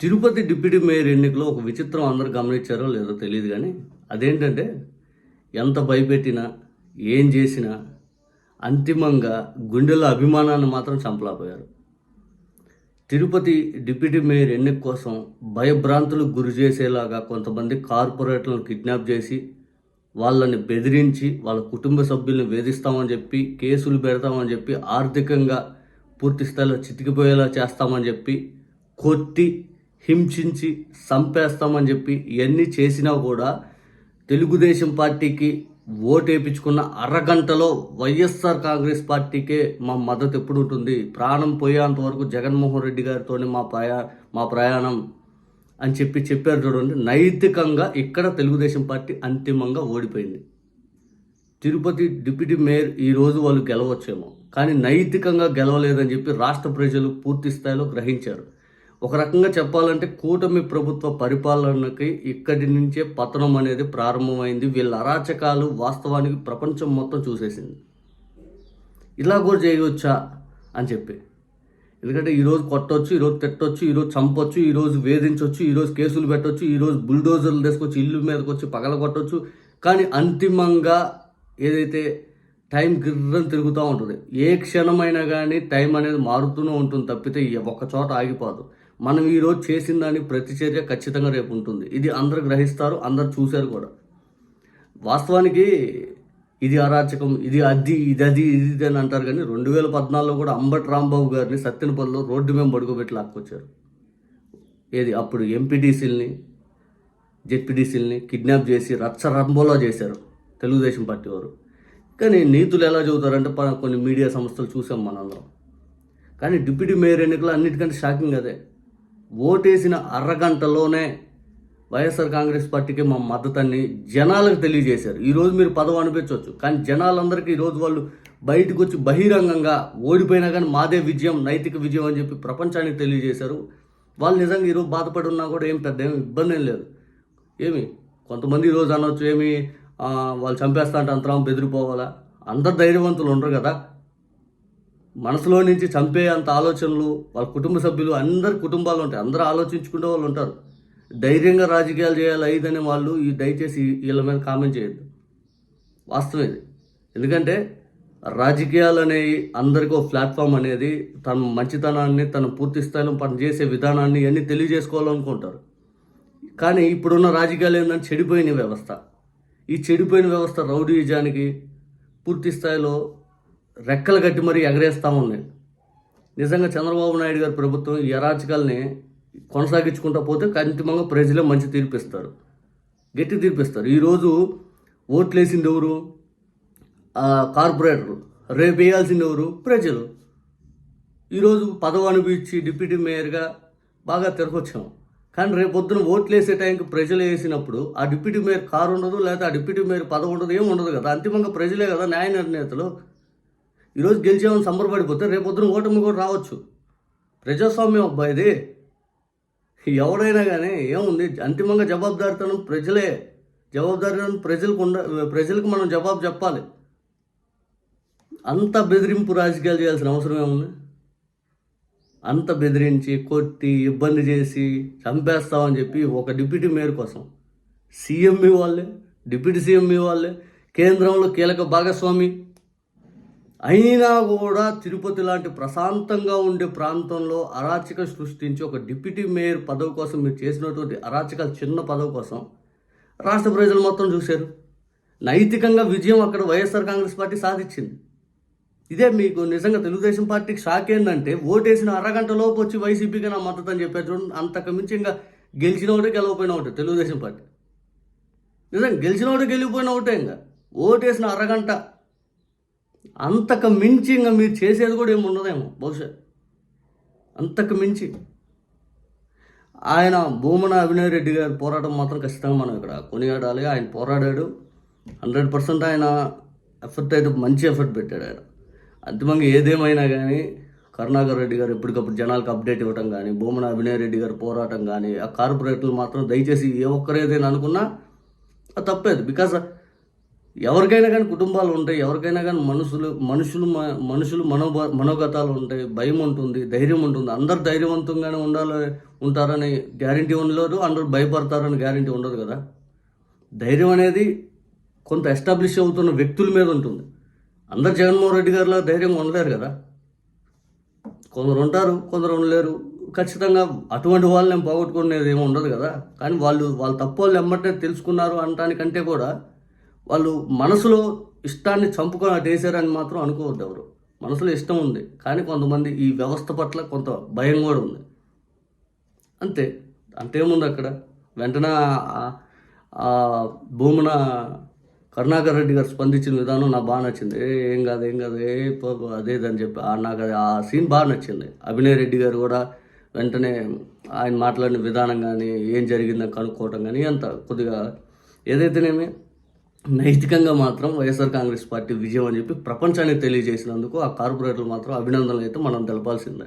Tirupati deputy mayor ఎన్నికలో ఒక విచిత్రం అందరు గమనించారో లేదో తెలియదు కానీ అదేంటంటే ఎంత భయపెట్టినా ఏం చేసినా అంతిమంగా గుండెల్లో అభిమానాన్ని మాత్రం చంపలాపోయారు తిరుపతి డిప్యూటీ మేయర్ ఎన్నిక కోసం భయభ్రాంతులకు గురి చేసేలాగా కొంతమంది కార్పొరేట్లను కిడ్నాప్ చేసి వాళ్ళని బెదిరించి వాళ్ళ కుటుంబ సభ్యుల్ని వేధిస్తామని చెప్పి కేసులు పెడతామని చెప్పి ఆర్థికంగా పూర్తి స్థాయిలో చితికిపోయేలా చేస్తామని చెప్పి కొట్టి హింసించి చంపేస్తామని చెప్పి ఇవన్నీ చేసినా కూడా తెలుగుదేశం పార్టీకి ఓటు వేయించుకున్న అరగంటలో వైఎస్ఆర్ కాంగ్రెస్ పార్టీకే మా మద్దతు ఎప్పుడు ఉంటుంది? ప్రాణం పోయేంత వరకు జగన్మోహన్ రెడ్డి గారితోనే మా ప్రయా మా ప్రయాణం అని చెప్పి చెప్పారు చూడండి. నైతికంగా ఇక్కడ తెలుగుదేశం పార్టీ అంతిమంగా ఓడిపోయింది. తిరుపతి డిప్యూటీ మేయర్ ఈరోజు వాళ్ళు గెలవచ్చేమో. కానీ నైతికంగా గెలవలేదని చెప్పి రాష్ట్ర ప్రజలు పూర్తి స్థాయిలో గ్రహించారు. ఒక రకంగా చెప్పాలంటే కూటమి ప్రభుత్వ పరిపాలనకి ఇక్కడి నుంచే పతనం అనేది ప్రారంభమైంది. వీళ్ళ అరాచకాలు వాస్తవానికి ప్రపంచం మొత్తం చూసేసింది. ఇలా కూడా చేయవచ్చా అని చెప్పి. ఎందుకంటే ఈరోజు కొట్టొచ్చు ఈరోజు తిట్టొచ్చు ఈరోజు చంపొచ్చు ఈరోజు వేధించవచ్చు ఈరోజు కేసులు పెట్టొచ్చు ఈరోజు బుల్డోజర్లు తీసుకొచ్చి ఇల్లు మీదకి వచ్చి పగల కొట్టొచ్చు. కానీ అంతిమంగా ఏదైతే టైం గిర్రని తిరుగుతూ ఉంటుంది ఏ క్షణమైనా కానీ టైం అనేది మారుతూనే ఉంటుంది తప్పితే ఈ ఒక్క చోట ఆగిపోదు. మనం ఈరోజు చేసిన దాని ప్రతిచర్య ఖచ్చితంగా రేపు ఉంటుంది. ఇది అందరు గ్రహిస్తారు అందరు చూశారు కూడా. వాస్తవానికి ఇది అరాచకం ఇది అది ఇది అది ఇది ఇది అని అంటారు కానీ రెండు వేల పద్నాలుగులో కూడా అంబటి రాంబాబు గారిని సత్యనపల్లిలో రోడ్డు మీద పడుకోబెట్టి లాక్కొచ్చారు. ఏది? అప్పుడు ఎంపీటీసీలని జెడ్పీటీసీలని కిడ్నాప్ చేసి రచ్చ రంబోలా చేశారు తెలుగుదేశం పార్టీ వారు. కానీ నీతులు ఎలా చదువుతారంటే ప- కొన్ని మీడియా సంస్థలు చూసాం మనందరం. కానీ డిప్యూటీ మేయర్ ఎన్నికలు అన్నిటికంటే షాకింగ్ అదే. ఓటేసిన అరగంటలోనే వైఎస్ఆర్ కాంగ్రెస్ పార్టీకి మా మద్దతుని జనాలకు తెలియజేశారు. ఈరోజు మీరు పదవి అనిపించవచ్చు కానీ జనాలందరికీ ఈరోజు వాళ్ళు బయటకు వచ్చి బహిరంగంగా ఓడిపోయినా కానీ మాదే విజయం నైతిక విజయం అని చెప్పి ప్రపంచానికి తెలియజేశారు. వాళ్ళు నిజంగా ఈరోజు బాధపడి ఉన్నా కూడా ఏం పెద్ద ఏమి ఇబ్బంది ఏం లేదు. ఏమి? కొంతమంది ఈరోజు అనవచ్చు ఏమి? వాళ్ళు చంపేస్తా అంటే అంతరం బెదిరిపోవాలా? అందరు ధైర్యవంతులు ఉండరు కదా. మనసులో నుంచి చంపే అంత ఆలోచనలు వాళ్ళ కుటుంబ సభ్యులు అందరి కుటుంబాలు ఉంటాయి. అందరూ ఆలోచించుకునే వాళ్ళు ఉంటారు. ధైర్యంగా రాజకీయాలు చేయాలి ఐదని వాళ్ళు ఈ దయచేసి వీళ్ళ మీద కామెంట్ చేయొద్దు. వాస్తవం ఇది. ఎందుకంటే రాజకీయాలు అనేవి అందరికీ ఒక ప్లాట్ఫామ్ అనేది తన మంచితనాన్ని తన పూర్తి స్థాయిలో పనిచేసే విధానాన్ని ఇవన్నీ తెలియజేసుకోవాలనుకుంటారు. కానీ ఇప్పుడున్న రాజకీయాలు ఏంటంటే చెడిపోయిన వ్యవస్థ. ఈ చెడిపోయిన వ్యవస్థ రౌడీజానికి పూర్తి స్థాయిలో రెక్కలు కట్టి మరీ ఎగరేస్తూ ఉన్నాయి నిజంగా చంద్రబాబు నాయుడు గారి ప్రభుత్వం ఈ అరాచకాల్ని కొనసాగించుకుంటూ పోతే అంతిమంగా ప్రజలే మంచి తీర్పిస్తారు. గట్టి తీర్పిస్తారు. ఈరోజు ఓట్లు వేసింది ఎవరు? కార్పొరేటర్లు. రేపు వేయాల్సింది ఎవరు? ప్రజలు. ఈరోజు పదవి అనిపించి డిప్యూటీ మేయర్గా బాగా తిరగొచ్చాము కానీ రేపు పొద్దున ఓట్లు వేసే టైంకి ప్రజలు వేసినప్పుడు ఆ డిప్యూటీ మేయర్ కారు ఉండదు లేకపోతే ఆ డిప్యూటీ మేయర్ పదవి ఉండదు ఏం ఉండదు కదా. అంతిమంగా ప్రజలే కదా న్యాయ నిర్ణేతలు. ఈరోజు గెలిచామని సంబరపడిపోతే రేపు పొద్దున ఓటమి కూడా రావచ్చు. ప్రజాస్వామ్యం అబ్బాయి ఇది. ఎవడైనా కానీ ఏముంది? అంతిమంగా జవాబుదారితనం ప్రజలే. జవాబుదారితనం ప్రజలకు ఉండ ప్రజలకు మనం జవాబు చెప్పాలి. అంత బెదిరింపు రాజకీయాలు చేయాల్సిన అవసరం ఏముంది? అంత బెదిరించి కొట్టి ఇబ్బంది చేసి చంపేస్తామని చెప్పి ఒక డిప్యూటీ మేయర్ కోసం. సీఎంఈ వాళ్ళే డిప్యూటీ సీఎంఈ వాళ్ళే కేంద్రంలో కీలక భాగస్వామి అయినా కూడా తిరుపతి లాంటి ప్రశాంతంగా ఉండే ప్రాంతంలో అరాచకం సృష్టించి ఒక డిప్యూటీ మేయర్ పదవి కోసం మీరు చేసినటువంటి అరాచకాలు చిన్న పదవి కోసం రాష్ట్ర ప్రజలు మొత్తం చూశారు. నైతికంగా విజయం అక్కడ వైఎస్ఆర్ కాంగ్రెస్ పార్టీ సాధించింది. ఇదే మీకు నిజంగా తెలుగుదేశం పార్టీకి షాక్ ఏంటంటే ఓటేసిన అరగంటలోపు వచ్చి వైసీపీకి నా మద్దతు అని చెప్పారు చూడండి అంతకు మించి ఇంకా గెలిచిన ఒకటే గెలవపోయిన ఒకటే తెలుగుదేశం పార్టీ. నిజంగా గెలిచిన ఒకటే గెలిపోయిన ఒకటే ఇంకా. ఓటేసిన అరగంట అంతకు మించి ఇంకా మీరు చేసేది కూడా ఏమి ఉండదేమో బహుశా. అంతకు మించి. ఆయన భూమన అభినయ్ రెడ్డి గారి పోరాటం మాత్రం ఖచ్చితంగా మనం ఇక్కడ కొనియాడాలి. ఆయన పోరాడాడు. హండ్రెడ్ పర్సెంట్ ఆయన ఎఫర్ట్ అయితే మంచి ఎఫర్ట్ పెట్టాడు ఆయన. అంతిమంగా ఏదేమైనా కానీ కరుణాకర్ రెడ్డి గారు ఎప్పటికప్పుడు జనాలకు అప్డేట్ ఇవ్వటం కానీ భూమన అభినయ్ రెడ్డి గారు పోరాటం కానీ ఆ కార్పొరేటర్లు మాత్రం దయచేసి ఏ ఒక్కరేదైనా అనుకున్నా అది తప్పేది. బికాస్ ఎవరికైనా కానీ కుటుంబాలు ఉంటాయి ఎవరికైనా కానీ మనుషులు మనుషులు మ- మనుషులు మనో మనోగతాలు ఉంటాయి భయం ఉంటుంది ధైర్యం ఉంటుంది. అందరు ధైర్యవంతంగానే ఉండాలి ఉంటారని గ్యారంటీ ఉండలేదు అందరూ భయపడతారని గ్యారంటీ ఉండదు కదా. ధైర్యం అనేది కొంత ఎస్టాబ్లిష్ అవుతున్న వ్యక్తుల మీద ఉంటుంది. అందరు జగన్మోహన్ రెడ్డి గారిలా ధైర్యంగా ఉండలేరు కదా. కొందరు ఉంటారు కొందరు ఉండలేరు. ఖచ్చితంగా అటువంటి వాళ్ళని నేను పోగొట్టుకునేది ఏమి ఉండదు కదా. కానీ వాళ్ళు వాళ్ళు తప్పు వాళ్ళు ఎమ్మటే తెలుసుకున్నారు అనటానికంటే కూడా వాళ్ళు మనసులో ఇష్టాన్ని చంపుకొని అటు వేసారని మాత్రం అనుకోవద్దు ఎవరు. మనసులో ఇష్టం ఉంది కానీ కొంతమంది ఈ వ్యవస్థ పట్ల కొంత భయం కూడా ఉంది. అంతే. అంతేముంది అక్కడ? వెంటనే ఆ- భూమున కరుణాకర్ రెడ్డి గారు స్పందించిన విధానం నాకు బాగా నచ్చింది. ఏ ఏం కాదు ఏం కాదు ఏ పో- అదేదని చెప్పి నాకు అది ఆ సీన్ బాగా నచ్చింది. అభినయ్ రెడ్డి గారు కూడా వెంటనే ఆయన మాట్లాడిన విధానం కానీ ఏం జరిగిందని కనుక్కోవటం కానీ అంత కొద్దిగా ఏదైతేనేమి నైతికంగా మాత్రం వైఎస్ఆర్ కాంగ్రెస్ పార్టీ విజయం అని చెప్పి ప్రపంచానికి తెలియజేసినందుకు ఆ కార్పొరేటర్లు మాత్రం అభినందనలు అయితే మనం తెలపాల్సిందే.